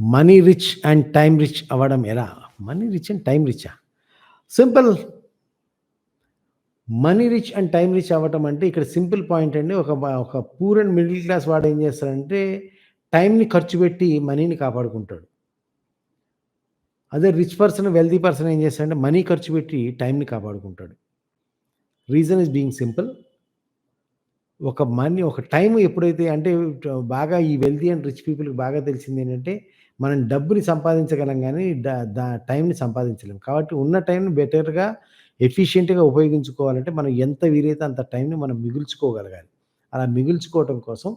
Money rich and time rich అవ్వడం ఎలా? Money rich and time Richa simple. Money rich and time rich అవ్వటం అంటే ఇక్కడ సింపుల్ పాయింట్ అండి. ఒక ఒక పూర్ అండ్ మిడిల్ క్లాస్ వాడు ఏం చేస్తాడంటే టైంని ఖర్చు పెట్టి మనీని కాపాడుకుంటాడు. అదే రిచ్ పర్సన్ వెల్దీ పర్సన్ ఏం చేస్తాడంటే మనీ ఖర్చు పెట్టి టైంని కాపాడుకుంటాడు. Reason is being simple. ఒక మనీ ఒక టైం ఎప్పుడైతే అంటే బాగా ఈ వెల్దీ అండ్ రిచ్ పీపుల్కి బాగా తెలిసింది ఏంటంటే మనం డబ్బుని సంపాదించగలం కానీ దా- టైంని సంపాదించలేం. కాబట్టి ఉన్న టైంని బెటర్గా ఎఫిషియెంట్గా ఉపయోగించుకోవాలంటే మనం ఎంత వీలైతే అంత టైంని మనం మిగుల్చుకోగలగాలి. అలా మిగుల్చుకోవటం కోసం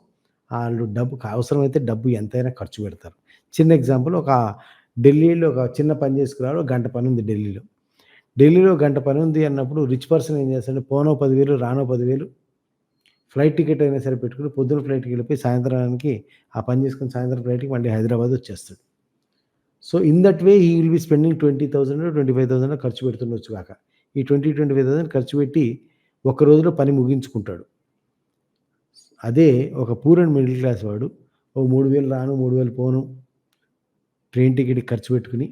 వాళ్ళు డబ్బు అవసరమైతే డబ్బు ఎంతైనా ఖర్చు పెడతారు. చిన్న ఎగ్జాంపుల్ ఒక ఢిల్లీలో ఒక చిన్న పని చేసుకురాడు గంట పని ఉంది ఢిల్లీలో. ఢిల్లీలో గంట పని ఉంది అన్నప్పుడు రిచ్ పర్సన్ ఏం చేస్తాడు? పోనో పదివేలు రానో పదివేలు ఫ్లైట్ టికెట్ అయినా సరే పెట్టుకుని పొద్దున ఫ్లైట్కి వెళ్ళిపోయి సాయంత్రానికి ఆ పని చేసుకుని సాయంత్రం ఫ్లైట్కి మళ్ళీ హైదరాబాద్ వచ్చేస్తాడు. So in that way he will be spending twenty thousand twenty five thousand ఖర్చు పెడుతుండొచ్చు కాక. ఈ ట్వంటీ ట్వంటీ ఫైవ్ థౌసండ్ ఖర్చు పెట్టి ఒక రోజులో పని ముగించుకుంటాడు. అదే ఒక పూర్ అండ్ మిడిల్ క్లాస్ వాడు ఓ మూడు వేలు రాను మూడు వేలు పోను ట్రైన్ టికెట్ ఖర్చు పెట్టుకుని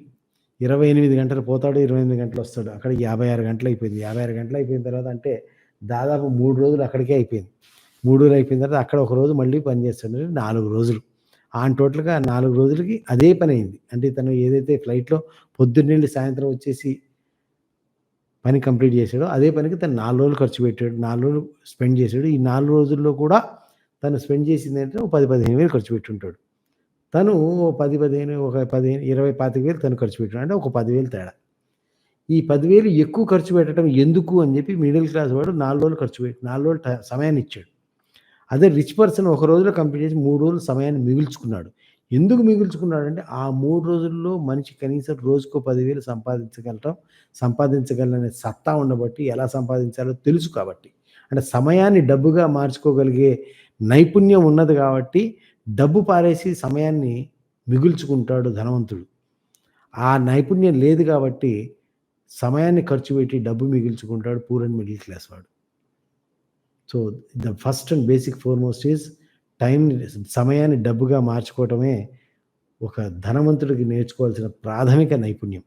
ఇరవై ఎనిమిది గంటలు పోతాడు ఇరవై ఎనిమిది గంటలు వస్తాడు. అక్కడికి యాభై ఆరు గంటలు అయిపోయింది. యాభై ఆరు గంటలు అయిపోయిన తర్వాత అంటే దాదాపు మూడు రోజులు అక్కడికే అయిపోయింది. మూడు రోజులు అయిపోయిన తర్వాత అక్కడ ఒక రోజు మళ్ళీ పని నాలుగు రోజులు. ఆన్ టోటల్గా నాలుగు రోజులకి అదే పని అయింది. అంటే తను ఏదైతే ఫ్లైట్లో పొద్దున్నే సాయంత్రం వచ్చేసి పని కంప్లీట్ చేశాడో అదే పనికి తను నాలుగు రోజులు ఖర్చు పెట్టాడు. నాలుగు రోజులు స్పెండ్ చేశాడు. ఈ నాలుగు రోజుల్లో కూడా తను స్పెండ్ చేసింది అంటే ఒక పది పదిహేను వేలు ఖర్చు పెట్టుంటాడు. తను ఓ పది పదిహేను ఒక పదిహేను ఇరవై పాతిక వేలు తను ఖర్చు పెట్టాడు. అంటే ఒక పదివేలు తేడా. ఈ పదివేలు ఎక్కువ ఖర్చు పెట్టడం ఎందుకు అని చెప్పి మిడిల్ క్లాస్ వాడు నాలుగు రోజులు ఖర్చు పెట్టి నాలుగు రోజులు సమయాన్ని ఇచ్చాడు. అదే రిచ్ పర్సన్ ఒక రోజులో కంప్లీట్ చేసి మూడు రోజులు సమయాన్ని మిగుల్చుకున్నాడు. ఎందుకు మిగుల్చుకున్నాడంటే ఆ మూడు రోజుల్లో మనిషి కనీసం రోజుకో పదివేలు సంపాదించగలటం సంపాదించగలనే సత్తా ఉండబట్టి ఎలా సంపాదించాలో తెలుసు కాబట్టి. అంటే సమయాన్ని డబ్బుగా మార్చుకోగలిగే నైపుణ్యం ఉన్నది కాబట్టి డబ్బు పారేసి సమయాన్ని మిగుల్చుకుంటాడు ధనవంతుడు. ఆ నైపుణ్యం లేదు కాబట్టి సమయాన్ని ఖర్చు పెట్టి డబ్బు మిగుల్చుకుంటాడు పూర్ అండ్ మిడిల్ క్లాస్ వాడు. So the first and basic foremost is time సమయాన్ని డబ్బుగా మార్చుకోవటమే ఒక ధనవంతుడికి నేర్చుకోవాల్సిన ప్రాథమిక నైపుణ్యం.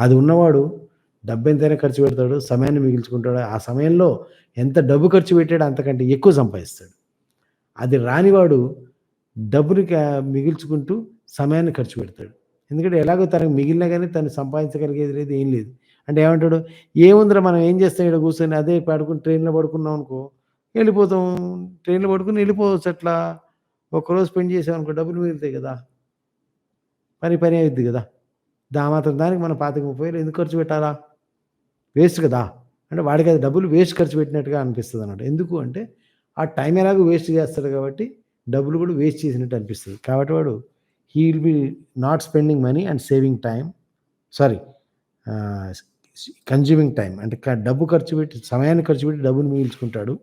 అది ఉన్నవాడు డబ్బు ఎంతైనా ఖర్చు పెడతాడు సమయాన్ని మిగిల్చుకుంటాడు. ఆ సమయంలో ఎంత డబ్బు ఖర్చు పెట్టాడో అంతకంటే ఎక్కువ సంపాదిస్తాడు. అది రానివాడు డబ్బుని మిగిల్చుకుంటూ సమయాన్ని ఖర్చు పెడతాడు. ఎందుకంటే ఎలాగో తనకు మిగిలినా కానీ తను సంపాదించగలిగేది లేదు ఏం లేదు. అంటే ఏమంటాడు? ఏముందిరా మనం ఏం చేస్తాం? ఇక్కడ కూర్చొని అదే పడుకుని ట్రైన్లో పడుకున్నాం అనుకో వెళ్ళిపోతాం. ట్రైన్లో పడుకుని వెళ్ళిపోవచ్చు అట్లా. ఒక్కరోజు స్పెండ్ చేసాం అనుకో డబ్బులు మిగులుతాయి కదా. పని పని అవుద్ది కదా. దా మాత్రం దానికి మనం పాతిక ముప్పై వేలు ఎందుకు ఖర్చు పెట్టాలా? వేస్ట్ కదా. అంటే వాడికి అది డబ్బులు వేస్ట్ ఖర్చు పెట్టినట్టుగా అనిపిస్తుంది అన్నమాట. ఎందుకు అంటే ఆ టైం ఎలాగో వేస్ట్ చేస్తాడు కాబట్టి డబ్బులు కూడా వేస్ట్ చేసినట్టు అనిపిస్తుంది. కాబట్టి వాడు he will be not spending money and saving time. Sorry consuming time. అంటే డబ్బు ఖర్చు పెట్టి సమయాన్ని ఖర్చు పెట్టి డబ్బును మిగిల్చుకుంటాడు.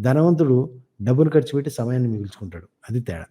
ధనవంతుడు డబ్బును ఖర్చు పెట్టి సమయాన్ని మిగిల్చుకుంటాడు. అది తేడా.